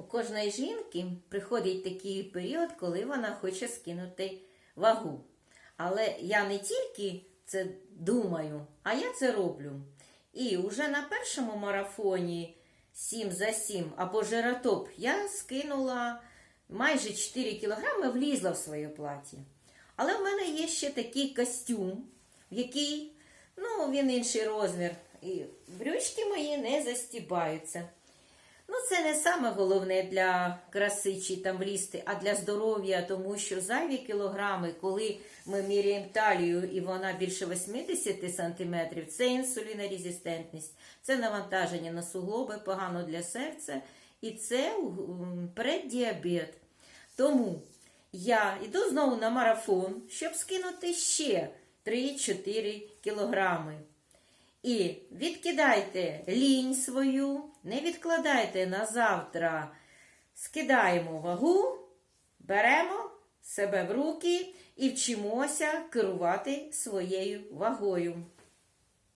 У кожної жінки приходить такий період, коли вона хоче скинути вагу. Але я не тільки це думаю, а я це роблю. І вже на першому марафоні 7 за 7 або жиротоп я скинула майже 4 кілограми, влізла в своє платі. Але в мене є ще такий костюм, в який, ну, він інший розмір, і брючки мої не застібаються. Ну, це не саме головне для краси чи там влізти, а для здоров'я, тому що зайві кілограми, коли ми міряємо талію і вона більше 80 сантиметрів, це інсулінорезистентність, це навантаження на суглоби, погано для серця, і це преддіабет. Тому я йду знову на марафон, щоб скинути ще 3-4 кілограми. І відкидайте лінь свою, не відкладайте на завтра. Скидаємо вагу, беремо себе в руки і вчимося керувати своєю вагою.